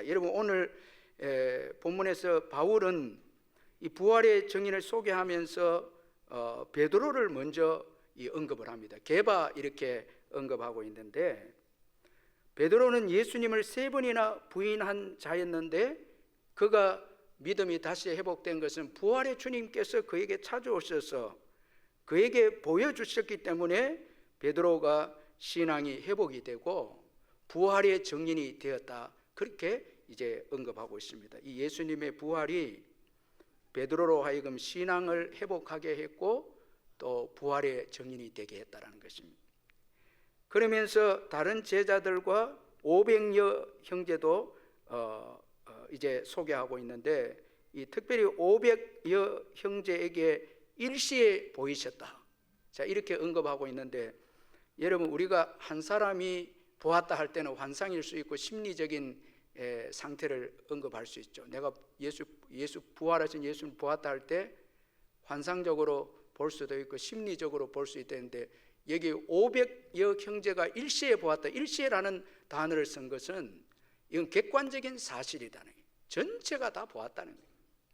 자, 여러분 오늘 에, 본문에서 바울은 이 부활의 정의를 소개하면서 어, 베드로를 먼저 이 언급을 합니다. 개바 이렇게 언급하고 있는데 베드로는 예수님을 세 번이나 부인한 자였는데 그가 믿음이 다시 회복된 것은 부활의 주님께서 그에게 찾아오셔서 그에게 보여주셨기 때문에 베드로가 신앙이 회복이 되고 부활의 정인이 되었다. 그렇게 이제 언급하고 있습니다. 이 예수님의 부활이 베드로로 하여금 신앙을 회복하게 했고 또 부활의 정인이 되게 했다라는 것입니다. 그러면서 다른 제자들과 500여 형제도 어, 어, 이제 소개하고 있는데 이 특별히 500여 형제에게 일시에 보이셨다. 자 이렇게 언급하고 있는데 여러분 우리가 한 사람이 보았다 할 때는 환상일 수 있고 심리적인 에, 상태를 언급할 수 있죠. 내가 예수 예수 부활하신 예수를 보았다 할 때 환상적으로 볼 수도 있고 심리적으로 볼 수 있다는데 여기 500여 형제가 일시에 보았다. 일시에라는 단어를 쓴 것은 이건 객관적인 사실이다는 거예요. 전체가 다 보았다는 거예요.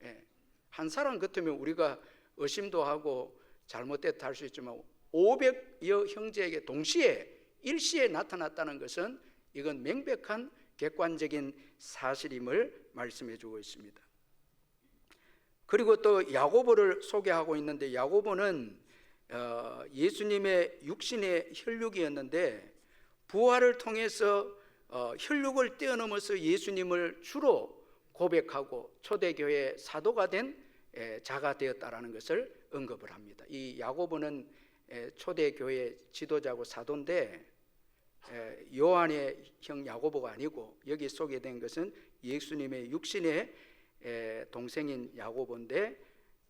예. 한 사람 같으면 우리가 의심도 하고 잘못됐다 할 수 있지만 500여 형제에게 동시에 일시에 나타났다는 것은 이건 명백한 객관적인 사실임을 말씀해 주고 있습니다. 그리고 또 야고보를 소개하고 있는데 야고보는 어, 예수님의 육신의 혈육이었는데 부활을 통해서 어, 혈육을 뛰어넘어서 예수님을 주로 고백하고 초대교회 사도가 된 에, 자가 되었다라는 것을 언급을 합니다. 이 야고보는 에, 초대교회 지도자고 사도인데 에, 요한의 형 야고보가 아니고 여기 소개된 것은 예수님의 육신의 에, 동생인 야고보인데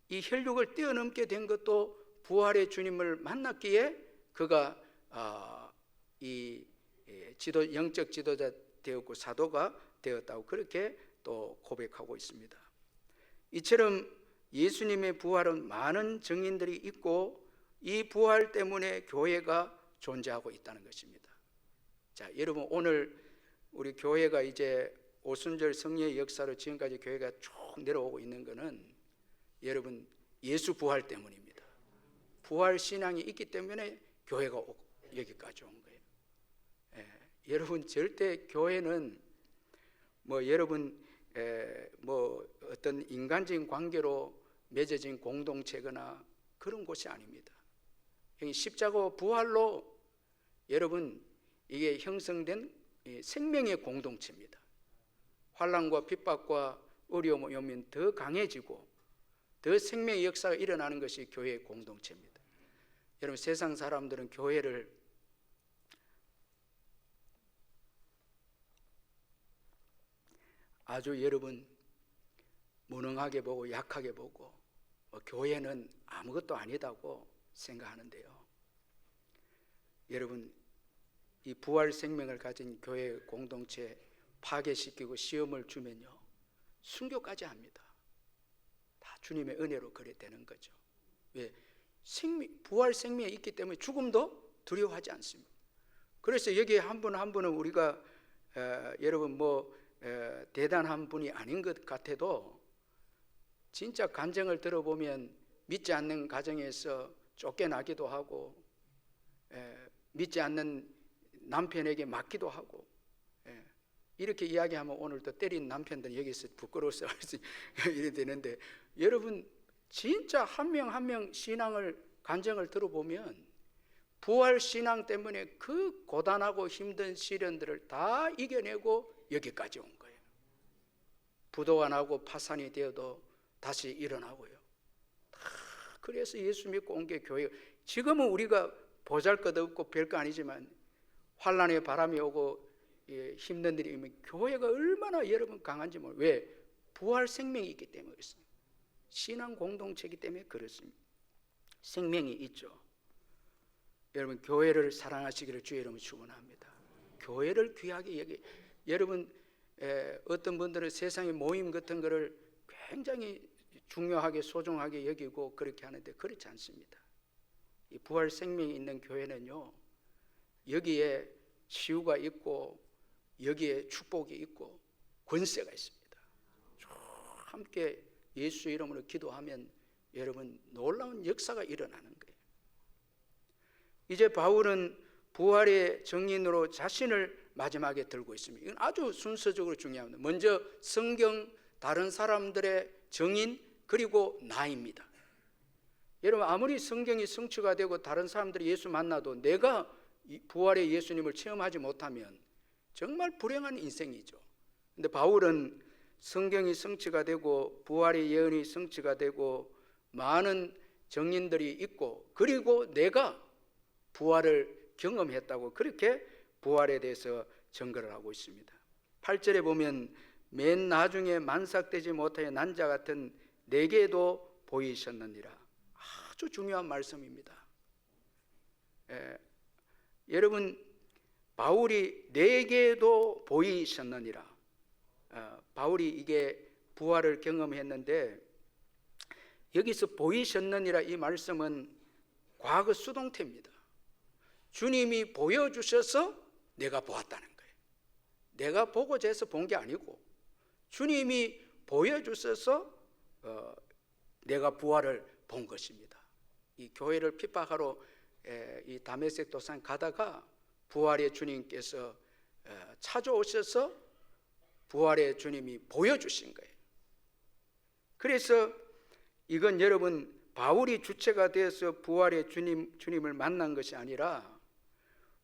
이 혈육을 뛰어넘게 된 것도 부활의 주님을 만났기에 그가 아, 이 예, 지도 영적 지도자 되었고 사도가 되었다고 그렇게 또 고백하고 있습니다. 이처럼 예수님의 부활은 많은 증인들이 있고 이 부활 때문에 교회가 존재하고 있다는 것입니다. 자, 여러분 오늘 우리 교회가 이제 오순절 성례의 역사로 지금까지 교회가 쭉 내려오고 있는 것은 여러분 예수 부활 때문입니다. 부활 신앙이 있기 때문에 교회가 여기까지 온 거예요. 예, 여러분 절대 교회는 뭐 여러분 에, 뭐 어떤 인간적인 관계로 맺어진 공동체거나 그런 곳이 아닙니다. 십자가 부활로 여러분 이게 형성된 생명의 공동체입니다. 환란과 핍박과 어려움 오면 더 강해지고 더 생명의 역사가 일어나는 것이 교회의 공동체입니다. 여러분 세상 사람들은 교회를 아주 여러분 무능하게 보고 약하게 보고 뭐 교회는 아무것도 아니다고 생각하는데요. 여러분 이 부활 생명을 가진 교회 공동체 파괴시키고 시험을 주면요 순교까지 합니다. 다 주님의 은혜로 그래 되는 거죠. 왜 생명, 부활 생명이 있기 때문에 죽음도 두려워하지 않습니다. 그래서 여기 한 분한 분은 우리가 에, 여러분 뭐 에, 대단한 분이 아닌 것 같아도 진짜 간증을 들어보면 믿지 않는 가정에서 쫓겨나기도 하고 에, 믿지 않는 남편에게 맞기도 하고 에, 이렇게 이야기하면 오늘 또 때린 남편들 여기서 부끄러워서 이래 되는데 여러분 진짜 한 명 한 명 신앙을 간증을 들어보면 부활 신앙 때문에 그 고단하고 힘든 시련들을 다 이겨내고 여기까지 온 거예요. 부도가 나고 파산이 되어도 다시 일어나고요. 다 그래서 예수 믿고 온 게 교회. 지금은 우리가 보잘 것 없고 별거 아니지만 환란의 바람이 오고 예, 힘든 일이 오면 교회가 얼마나 여러분 강한지 몰. 왜 부활 생명이 있기 때문에 그렇습니다. 신앙 공동체이기 때문에 그렇습니다. 생명이 있죠. 여러분 교회를 사랑하시기를 주의 이름으로 축원합니다. 교회를 귀하게 여기 여러분 에, 어떤 분들은 세상의 모임 같은 거를 굉장히 중요하게 소중하게 여기고 그렇게 하는데 그렇지 않습니다. 이 부활 생명이 있는 교회는요 여기에 치유가 있고 여기에 축복이 있고 권세가 있습니다. 쭉 함께 예수 이름으로 기도하면 여러분 놀라운 역사가 일어나는 거예요. 이제 바울은 부활의 정인으로 자신을 마지막에 들고 있습니다. 이건 아주 순서적으로 중요합니다. 먼저 성경 다른 사람들의 정인 그리고 나입니다. 여러분 아무리 성경이 성취가 되고 다른 사람들이 예수 만나도 내가 이 부활의 예수님을 체험하지 못하면 정말 불행한 인생이죠. 근데 바울은 성경이 성취가 되고 부활의 예언이 성취가 되고 많은 정인들이 있고 그리고 내가 부활을 경험했다고 그렇게 부활에 대해서 증거를 하고 있습니다. 8절에 보면 맨 나중에 만삭되지 못하여 난자 같은 내게도 보이셨느니라. 아주 중요한 말씀입니다. 예, 여러분 바울이 내게도 보이셨느니라. 어, 바울이 이게 부활을 경험했는데 여기서 보이셨느니라 이 말씀은 과거 수동태입니다. 주님이 보여주셔서 내가 보았다는 거예요. 내가 보고자 해서 본 게 아니고 주님이 보여주셔서 어, 내가 부활을 본 것입니다. 이 교회를 핍박하러 에, 이 다메섹 도산 가다가 부활의 주님께서 어, 찾아오셔서 부활의 주님이 보여주신 거예요. 그래서 이건 여러분 바울이 주체가 되어서 부활의 주님 주님을 만난 것이 아니라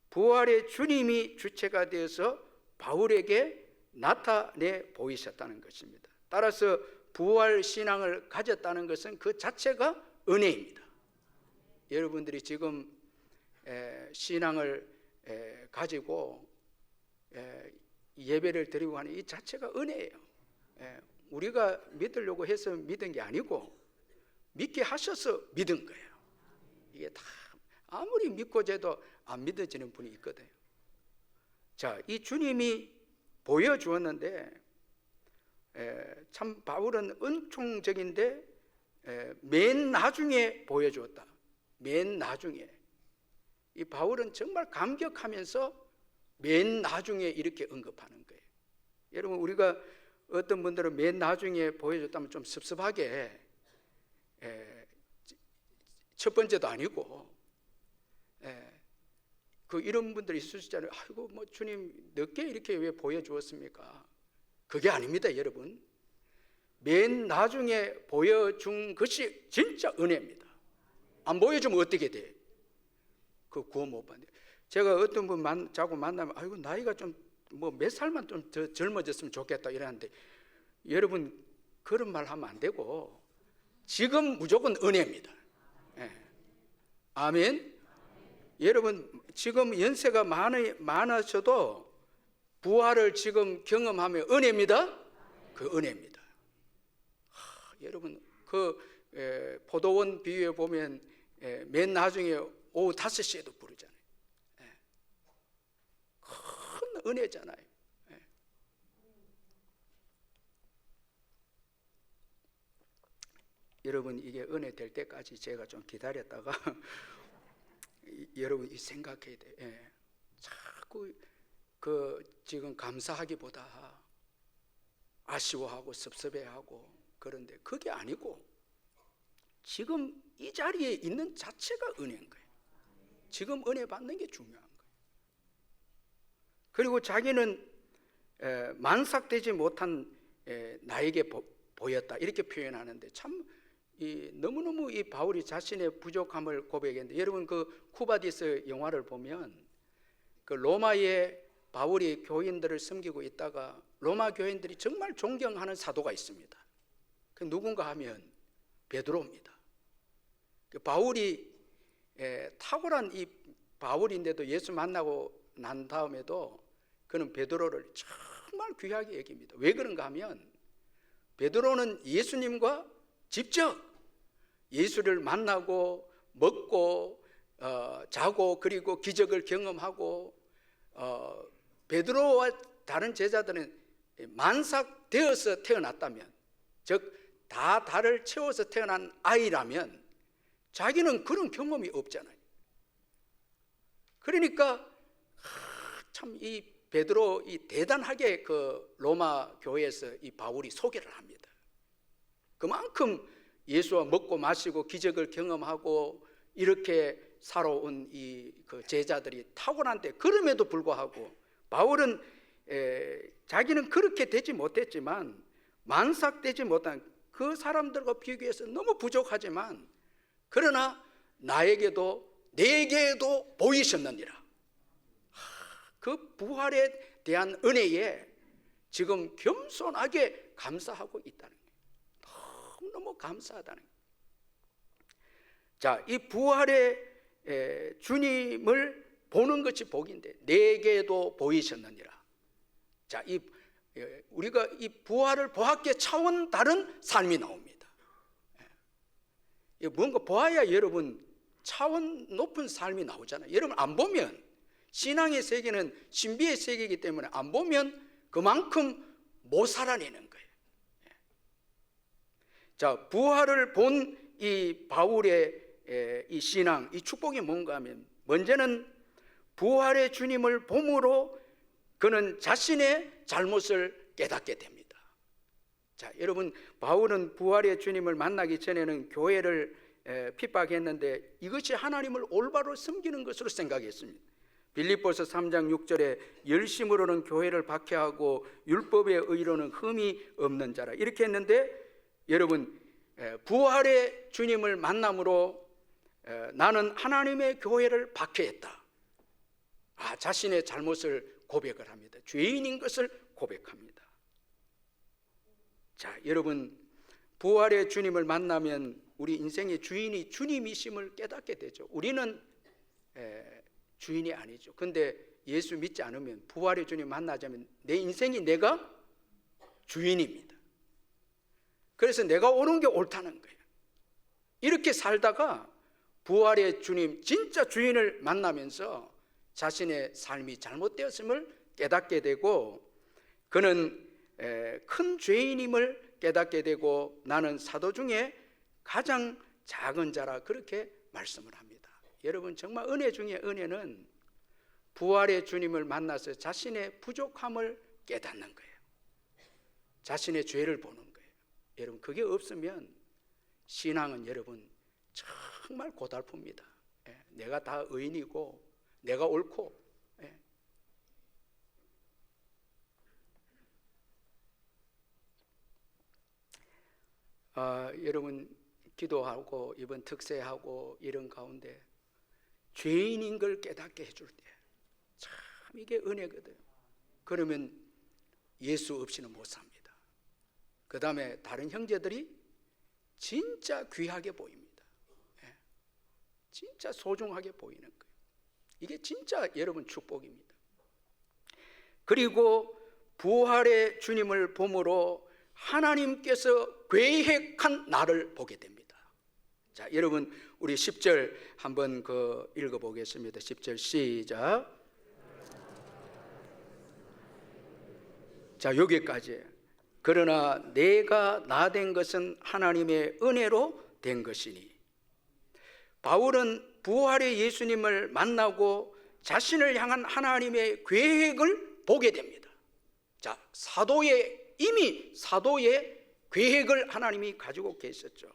부활의 주님이 주체가 되어서 바울에게 나타내 보이셨다는 것입니다. 따라서 부활 신앙을 가졌다는 것은 그 자체가 은혜입니다. 여러분들이 지금 에, 신앙을 에, 가지고 에, 예배를 드리고 하는 이 자체가 은혜예요. 에, 우리가 믿으려고 해서 믿은 게 아니고 믿게 하셔서 믿은 거예요. 이게 다 아무리 믿고 재도 안 믿어지는 분이 있거든요. 자, 이 주님이 보여주었는데 에, 참 바울은 은총적인데 에, 맨 나중에 보여주었다. 맨 나중에 이 바울은 정말 감격하면서 맨 나중에 이렇게 언급하는 거예요. 여러분 우리가 어떤 분들은 맨 나중에 보여줬다면 좀 섭섭하게 에, 첫 번째도 아니고 에, 그 이런 분들이 있잖아요. 아이고 뭐 주님 늦게 이렇게 왜 보여주었습니까? 그게 아닙니다, 여러분. 맨 나중에 보여준 것이 진짜 은혜입니다. 안 보여주면 어떻게 돼? 그 구원 못 받네. 제가 어떤 분 만, 자꾸 만나면 아이고 나이가 좀 뭐 몇 살만 좀 더 젊어졌으면 좋겠다 이러는데 여러분 그런 말 하면 안 되고 지금 무조건 은혜입니다. 예. 아멘. 여러분 지금 연세가 많이 많아져도 부활을 지금 경험하면 은혜입니다. 그 은혜입니다. 하, 여러분 그 에, 포도원 비유에 보면 에, 맨 나중에 오후 5시에도 부르잖아요. 예. 큰 은혜잖아요. 예. 여러분 이게 은혜 될 때까지 제가 좀 기다렸다가 이- 여러분 이 생각해야 돼. 예. 자꾸 그 지금 감사하기보다 아쉬워하고 섭섭해하고 그런데 그게 아니고 지금 이 자리에 있는 자체가 은혜인 거예요. 지금 은혜 받는 게 중요한 거예요. 그리고 자기는 에, 만삭되지 못한 에, 나에게 보, 보였다 이렇게 표현하는데 참 이, 너무너무 이 바울이 자신의 부족함을 고백했는데 여러분 그 쿠바디스 영화를 보면 그 로마의 바울이 교인들을 섬기고 있다가 로마 교인들이 정말 존경하는 사도가 있습니다. 그 누군가 하면 베드로입니다. 그 바울이 에, 탁월한 이 바울인데도 예수 만나고 난 다음에도 그는 베드로를 정말 귀하게 여깁니다. 왜 그런가 하면 베드로는 예수님과 직접 예수를 만나고 먹고 어, 자고 그리고 기적을 경험하고 어, 베드로와 다른 제자들은 만삭되어서 태어났다면 즉 다 달을 채워서 태어난 아이라면 자기는 그런 경험이 없잖아요. 그러니까 참 이 베드로 이 대단하게 그 로마 교회에서 이 바울이 소개를 합니다. 그만큼 예수와 먹고 마시고 기적을 경험하고 이렇게 살아온 이 그 제자들이 탁월한데 그럼에도 불구하고 바울은 에, 자기는 그렇게 되지 못했지만 만삭되지 못한 그 사람들과 비교해서 너무 부족하지만 그러나 나에게도 내게도 보이셨느니라. 그 부활에 대한 은혜에 지금 겸손하게 감사하고 있다는 거예요. 너무너무 감사하다는 거예요. 자, 이 부활의 에, 주님을 보는 것이 복인데 내게도 보이셨느니라. 자, 이 예, 우리가 이 부활을 보았기에 차원 다른 삶이 나옵니다. 예. 뭔가 보아야 여러분 차원 높은 삶이 나오잖아요. 여러분 안 보면 신앙의 세계는 신비의 세계이기 때문에 안 보면 그만큼 못 살아내는 거예요. 예. 자, 부활을 본 이 바울의 에, 이 신앙, 이 축복이 뭔가 하면 먼저는 부활의 주님을 봄으로 그는 자신의 잘못을 깨닫게 됩니다. 자, 여러분 바울은 부활의 주님을 만나기 전에는 교회를 에, 핍박했는데 이것이 하나님을 올바로 섬기는 것으로 생각했습니다. 빌립보서 3장 6절에 열심으로는 교회를 박해하고 율법의 의로는 흠이 없는 자라 이렇게 했는데 여러분 에, 부활의 주님을 만남으로 에, 나는 하나님의 교회를 박해했다. 아, 자신의 잘못을 고백을 합니다. 죄인인 것을 고백합니다. 자, 여러분 부활의 주님을 만나면 우리 인생의 주인이 주님이심을 깨닫게 되죠. 우리는 에, 주인이 아니죠. 근데 예수 믿지 않으면 부활의 주님 만나자면 내 인생이 내가 주인입니다. 그래서 내가 옳은 게 옳다는 거예요. 이렇게 살다가 부활의 주님 진짜 주인을 만나면서 자신의 삶이 잘못되었음을 깨닫게 되고 그는 에, 큰 죄인임을 깨닫게 되고 나는 사도 중에 가장 작은 자라 그렇게 말씀을 합니다. 여러분 정말 은혜 중에 은혜는 부활의 주님을 만나서 자신의 부족함을 깨닫는 거예요. 자신의 죄를 보는 거예요. 여러분 그게 없으면 신앙은 여러분 정말 고달픕니다. 예, 내가 다 의인이고 내가 옳고 예. 아, 여러분 기도하고 이번 특세하고 이런 가운데 죄인인 걸 깨닫게 해줄 때 참 이게 은혜거든. 그러면 예수 없이는 못 삽니다. 그 다음에 다른 형제들이 진짜 귀하게 보입니다. 예. 진짜 소중하게 보이는 거예요. 이게 진짜 여러분 축복입니다. 그리고 부활의 주님을 봄으로 하나님께서 계획한 나를 보게 됩니다. 자, 여러분 우리 10절 한번 그 읽어 보겠습니다. 10절 시작. 자, 여기까지. 그러나 내가 나 된 것은 하나님의 은혜로 된 것이니. 바울은 부활의 예수님을 만나고 자신을 향한 하나님의 계획을 보게 됩니다. 자, 사도의 이미 사도의 계획을 하나님이 가지고 계셨죠.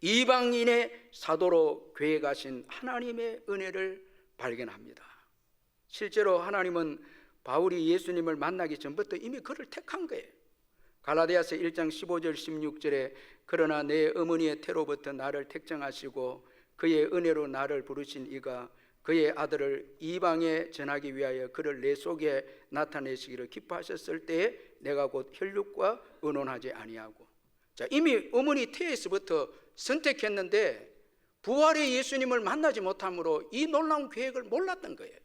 이방인의 사도로 계획하신 하나님의 은혜를 발견합니다. 실제로 하나님은 바울이 예수님을 만나기 전부터 이미 그를 택한 거예요. 갈라디아서 1장 15절 16절에 그러나 내 어머니의 태로부터 나를 택정하시고 그의 은혜로 나를 부르신 이가 그의 아들을 이방에 전하기 위하여 그를 내 속에 나타내시기를 기뻐하셨을 때에 내가 곧 혈육과 의논하지 아니하고 자 이미 어머니 태에서부터 선택했는데 부활의 예수님을 만나지 못함으로 이 놀라운 계획을 몰랐던 거예요.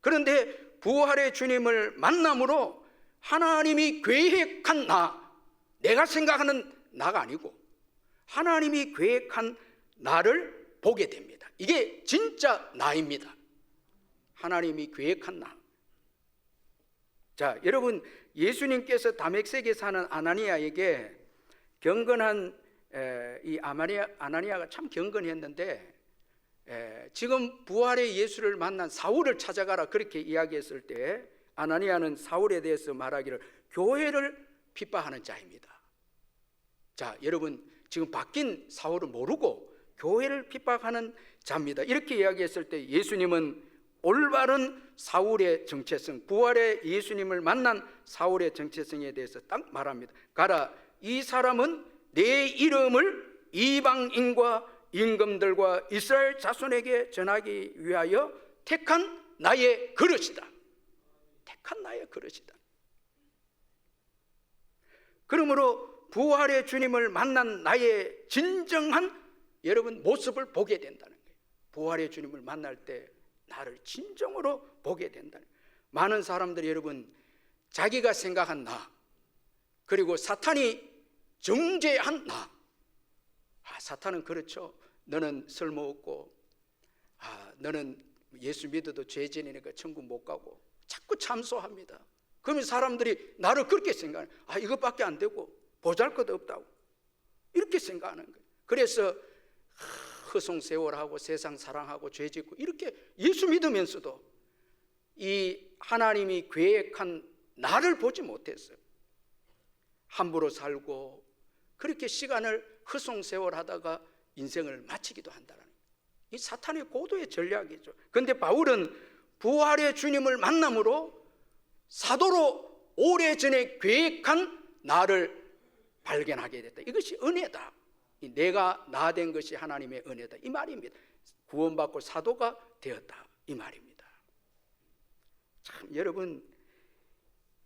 그런데 부활의 주님을 만남으로 하나님이 계획한 나, 내가 생각하는 나가 아니고 하나님이 계획한 나를 보게 됩니다. 이게 진짜 나입니다. 하나님이 계획한 나. 자, 여러분 예수님께서 다맥색에 사는 아나니아에게 경건한 에, 이 아마니아, 아나니아가 참 경건했는데 에, 지금 부활의 예수를 만난 사울을 찾아가라 그렇게 이야기했을 때 아나니아는 사울에 대해서 말하기를 교회를 핍박하는 자입니다. 자, 여러분 지금 바뀐 사울을 모르고 교회를 핍박하는 자입니다. 이렇게 이야기했을 때 예수님은 올바른 사울의 정체성, 부활의 예수님을 만난 사울의 정체성에 대해서 딱 말합니다. 가라, 이 사람은 내 이름을 이방인과 임금들과 이스라엘 자손에게 전하기 위하여 택한 나의 그릇이다. 택한 나의 그릇이다. 그러므로 부활의 주님을 만난 나의 진정한 여러분 모습을 보게 된다는 거예요. 부활의 주님을 만날 때 나를 진정으로 보게 된다는 거예요. 많은 사람들이 여러분 자기가 생각한 나 그리고 사탄이 정죄한 나. 아, 사탄은 그렇죠. 너는 쓸모없고 아, 너는 예수 믿어도 죄 지니니까 천국 못 가고 자꾸 참소합니다. 그러면 사람들이 나를 그렇게 생각해. 아, 이것밖에 안 되고 보잘 것 없다고. 이렇게 생각하는 거예요. 그래서 허송 세월하고 세상 사랑하고 죄 짓고 이렇게 예수 믿으면서도 이 하나님이 계획한 나를 보지 못했어요. 함부로 살고 그렇게 시간을 허송 세월하다가 인생을 마치기도 한다는. 이 사탄의 고도의 전략이죠. 그런데 바울은 부활의 주님을 만남으로 사도로 오래전에 계획한 나를 발견하게 됐다. 이것이 은혜다. 이 내가 나 된 것이 하나님의 은혜다. 이 말입니다. 구원받고 사도가 되었다. 이 말입니다. 참 여러분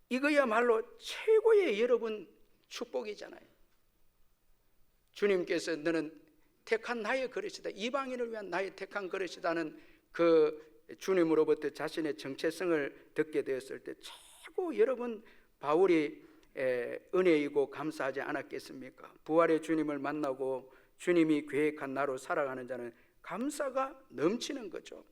이거야말로 최고의 여러분 축복이잖아요. 주님께서 너는 택한 나의 그릇이다. 이방인을 위한 나의 택한 그릇이다는 그 주님으로부터 자신의 정체성을 듣게 되었을 때 최고 여러분 바울이 에, 은혜이고 감사하지 않았겠습니까? 부활의 주님을 만나고 주님이 계획한 나로 살아가는 자는 감사가 넘치는 거죠.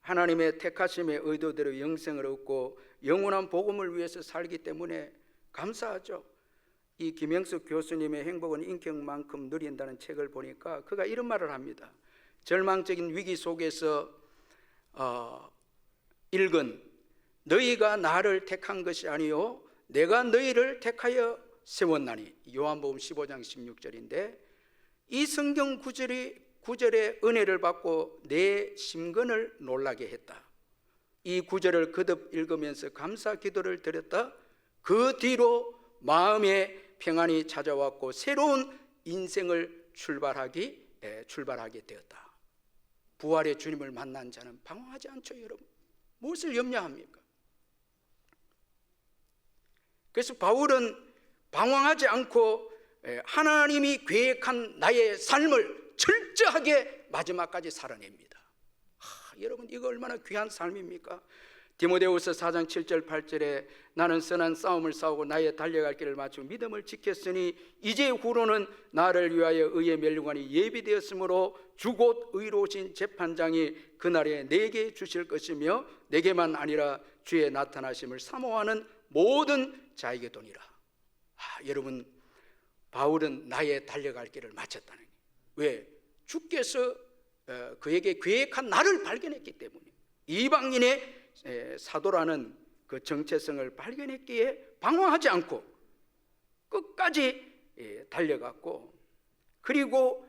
하나님의 택하심의 의도대로 영생을 얻고 영원한 복음을 위해서 살기 때문에 감사하죠. 이 김영숙 교수님의 행복은 인격만큼 누린다는 책을 보니까 그가 이런 말을 합니다. 절망적인 위기 속에서 어, 읽은 너희가 나를 택한 것이 아니요 내가 너희를 택하여 세웠나니 요한복음 15장 16절인데 이 성경 구절이 구절의 은혜를 받고 내 심근을 놀라게 했다. 이 구절을 거듭 읽으면서 감사 기도를 드렸다. 그 뒤로 마음에 평안이 찾아왔고 새로운 인생을 출발하기 에, 출발하게 되었다. 부활의 주님을 만난 자는 방황하지 않죠, 여러분. 무엇을 염려합니까? 그래서 바울은 방황하지 않고 에, 하나님이 계획한 나의 삶을 철저하게 마지막까지 살아냅니다. 하, 여러분 이거 얼마나 귀한 삶입니까? 디모데후서 4장 7절 8절에 나는 선한 싸움을 싸우고 나의 달려갈 길을 마치고 믿음을 지켰으니 이제 후로는 나를 위하여 의의 멸류관이 예비되었으므로 주곧 의로우신 재판장이 그날에 내게 주실 것이며 내게만 아니라 주의 나타나심을 사모하는 모든 자에게 도니라. 아, 여러분 바울은 나의 달려갈 길을 마쳤다는 거예요. 왜? 주께서 어, 그에게 계획한 나를 발견했기 때문에 이방인의 사도라는 그 정체성을 발견했기에 방황하지 않고 끝까지 달려갔고 그리고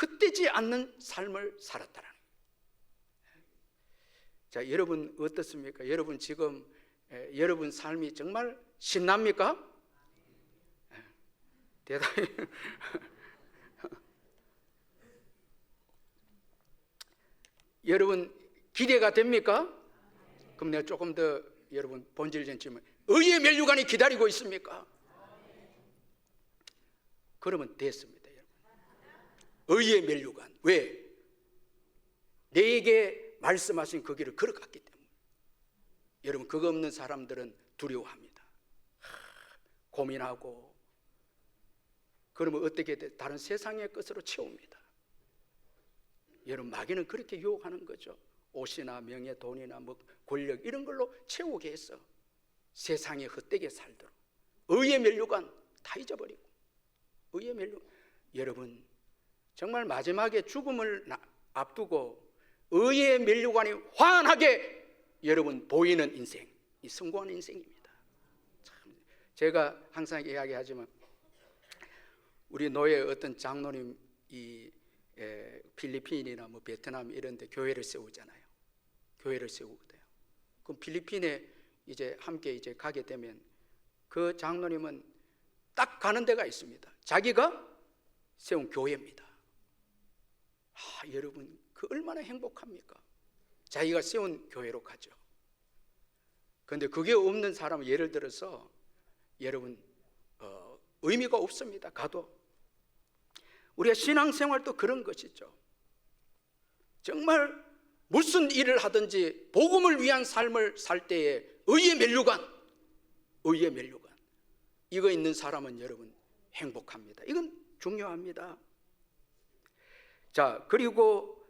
헛되지 않는 삶을 살았다는 자 여러분 어떻습니까? 여러분 지금 여러분 삶이 정말 신납니까? 대단히 여러분 기대가 됩니까? 그럼 내가 조금 더 여러분 본질 전치면 의의 멸류관이 기다리고 있습니까? 그러면 됐습니다, 여러분. 의의 멸류관. 왜? 내게 말씀하신 그 길을 걸어갔기 때문에. 여러분 그거 없는 사람들은 두려워합니다. 고민하고 그러면 어떻게 돼? 다른 세상의 것으로 채웁니다. 여러분 마귀는 그렇게 유혹하는 거죠. 옷이나 명예, 돈이나 뭐 권력 이런 걸로 채우게 해서 세상에 헛되게 살도록 의의 멸류관 다 잊어버리고 의의 멸류 여러분 정말 마지막에 죽음을 앞두고 의의 면류관이 환하게 여러분 보이는 인생, 이 성공한 인생입니다. 참, 제가 항상 이야기하지만 우리 노예 어떤 장로님 이 에, 필리핀이나 뭐 베트남 이런 데 교회를 세우잖아요. 교회를 세우거든요. 그럼 필리핀에 이제 함께 이제 가게 되면 그 장로님은 딱 가는 데가 있습니다. 자기가 세운 교회입니다. 아, 여러분 그 얼마나 행복합니까? 자기가 세운 교회로 가죠. 그런데 그게 없는 사람은 예를 들어서 여러분 어, 의미가 없습니다. 가도 우리가 신앙생활도 그런 것이죠. 정말 무슨 일을 하든지 복음을 위한 삶을 살 때에 의의 멸류관, 의의 멸류관 이거 있는 사람은 여러분 행복합니다. 이건 중요합니다. 자 그리고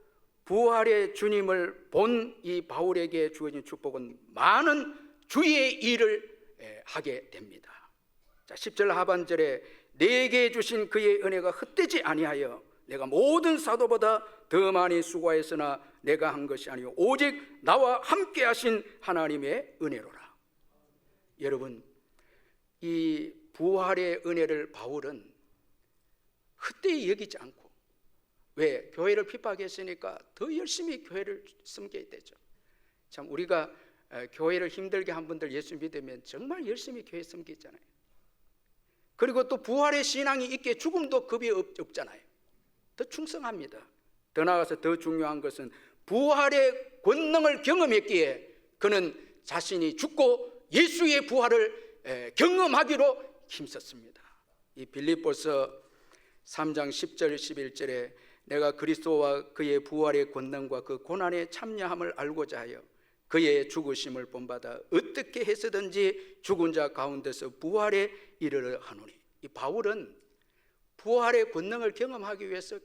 부활의 주님을 본 이 바울에게 주어진 축복은 많은 주의 일을 에, 하게 됩니다. 자 10절 하반절에 내게 주신 그의 은혜가 헛되지 아니하여 내가 모든 사도보다 더 많이 수고하였으나 내가 한 것이 아니요 오직 나와 함께 하신 하나님의 은혜로라. 여러분 이 부활의 은혜를 바울은 헛되이 여기지 않고 왜 교회를 핍박했으니까 더 열심히 교회를 섬겨야 되죠. 참 우리가 에, 교회를 힘들게 한 분들 예수 믿으면 정말 열심히 교회 섬기잖아요. 그리고 또 부활의 신앙이 있게 죽음도 겁이 없, 없잖아요. 더 충성합니다. 더 나아가서 더 중요한 것은 부활의 권능을 경험했기에 그는 자신이 죽고 예수의 부활을 에, 경험하기로 힘썼습니다. 이 빌립보서 3장 10절 11절에 내가 그리스도와 그의 부활의 권능과 그 고난의 참여함을 알고자 하여 그의 죽으심을 본받아 어떻게 해서든지 죽은 자 가운데서 부활에 이르러 하노니 이 바울은 부활의 권능을 경험하기 위해서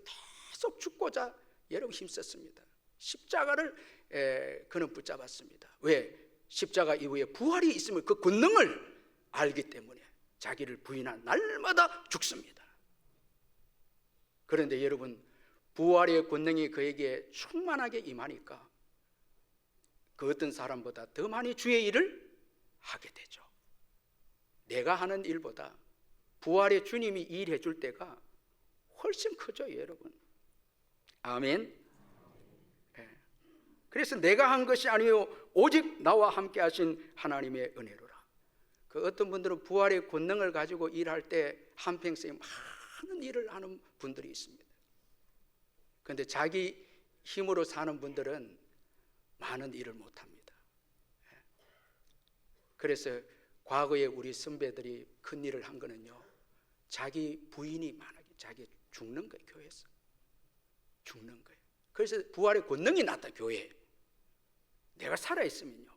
계속 죽고자 여러분 힘썼습니다. 십자가를 에, 그는 붙잡았습니다. 왜? 십자가 이후에 부활이 있으면 그 권능을 알기 때문에 자기를 부인한 날마다 죽습니다. 그런데 여러분 부활의 권능이 그에게 충만하게 임하니까 그 어떤 사람보다 더 많이 주의 일을 하게 되죠. 내가 하는 일보다 부활의 주님이 일해 줄 때가 훨씬 크죠, 여러분. 아멘. 예. 그래서 내가 한 것이 아니요 오직 나와 함께 하신 하나님의 은혜로라. 그 어떤 분들은 부활의 권능을 가지고 일할 때 한평생 많은 일을 하는 분들이 있습니다. 그런데 자기 힘으로 사는 분들은 많은 일을 못 합니다. 예. 그래서 과거에 우리 선배들이 큰 일을 한 거는요. 자기 부인이 많아게 자기 죽는 거예요, 교회에서. 죽는 거예요. 그래서 부활의 권능이 났다, 교회에. 내가 살아 있으면요.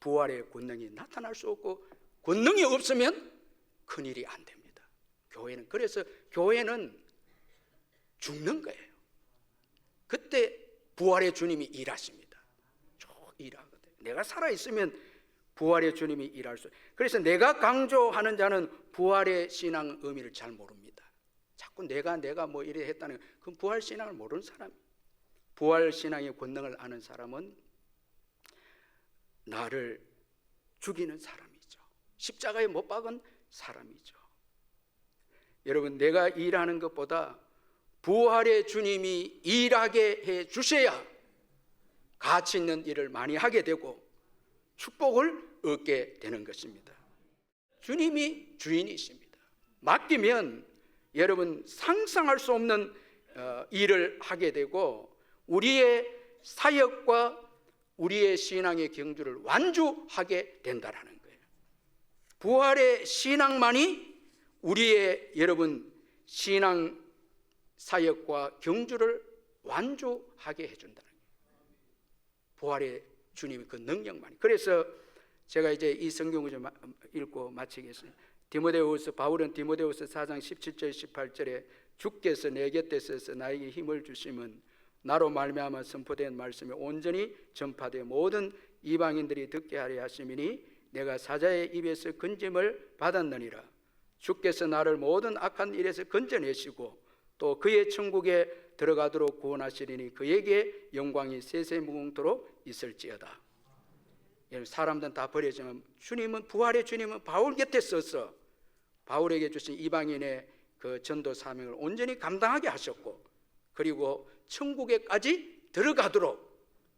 부활의 권능이 나타날 수 없고 권능이 없으면 큰 일이 안 됩니다. 교회는 그래서 교회는 죽는 거예요. 그때 부활의 주님이 일하십니다. 쭉 일하거든. 내가 살아 있으면 부활의 주님이 일할 수. 그래서 내가 강조하는 자는 부활의 신앙 의미를 잘 모릅니다. 자꾸 내가 내가 뭐 이래 했다는 그 부활 신앙을 모르는 사람. 부활 신앙의 권능을 아는 사람은 나를 죽이는 사람이죠. 십자가에 못 박은 사람이죠. 여러분 내가 일하는 것보다 부활의 주님이 일하게 해 주셔야 가치 있는 일을 많이 하게 되고 축복을 얻게 되는 것입니다. 주님이 주인이십니다. 맡기면 여러분 상상할 수 없는 어, 일을 하게 되고 우리의 사역과 우리의 신앙의 경주를 완주하게 된다라는 거예요. 부활의 신앙만이 우리의 여러분 신앙 사역과 경주를 완주하게 해준다는 거예요. 부활의 주님의 그 능력만이. 그래서 제가 이제 이 성경을 좀 읽고 마치겠습니다. 디모데후서 바울은 디모데후서 4장 17절 18절에 주께서 내 곁에 서서 나에게 힘을 주심은 나로 말미암아 선포된 말씀이 온전히 전파되 모든 이방인들이 듣게 하려 하심이니 내가 사자의 입에서 건짐을 받았느니라 주께서 나를 모든 악한 일에서 건져내시고 또 그의 천국에 들어가도록 구원하시리니 그에게 영광이 세세 무궁토록 있을지어다. 여러분, 사람들은 다 버려지면 주님은 부활의 주님은 바울 곁에 서서 바울에게 주신 이방인의 그 전도 사명을 온전히 감당하게 하셨고 그리고 천국에까지 들어가도록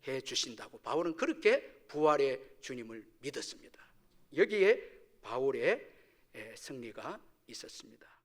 해 주신다고 바울은 그렇게 부활의 주님을 믿었습니다. 여기에 바울의 에, 승리가 있었습니다.